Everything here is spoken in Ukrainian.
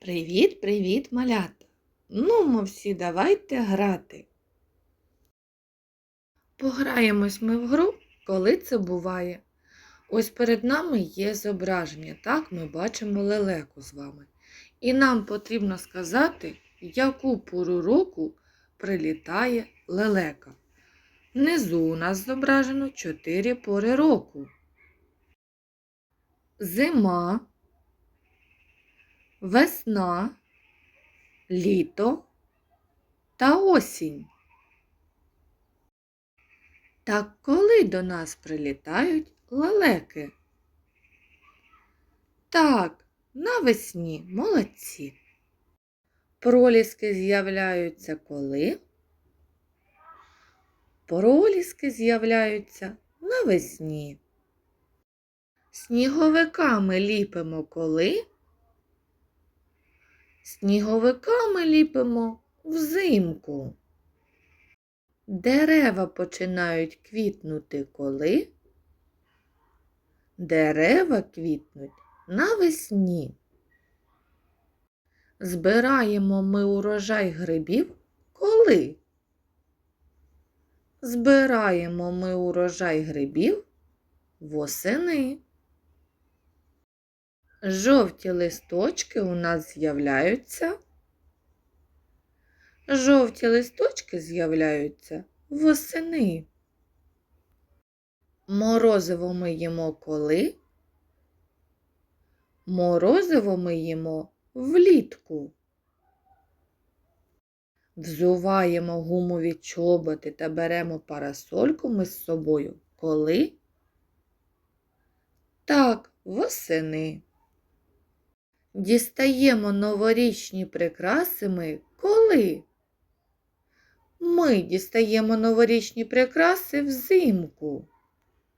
Привіт, привіт, малята! Ну, ми всі давайте грати. Пограємось ми в гру, коли це буває. Ось перед нами є зображення, так ми бачимо лелеку з вами. І нам потрібно сказати, яку пору року прилітає лелека. Внизу у нас зображено чотири пори року. Зима, весна, літо та осінь. Так коли до нас прилітають лелеки? Так, навесні молодці. Проліски з'являються коли? Проліски з'являються навесні. Сніговиками ліпимо коли? Сніговиками ліпимо взимку. Дерева починають квітнути коли? Дерева квітнуть навесні. Збираємо ми урожай грибів коли? Збираємо ми урожай грибів восени. Жовті листочки у нас з'являються. Жовті листочки з'являються восени. Морозиво ми їмо коли? Морозиво ми їмо влітку. Взуваємо гумові чоботи та беремо парасольку ми з собою коли? Так, восени. Дістаємо новорічні прикраси ми коли? Ми дістаємо новорічні прикраси взимку.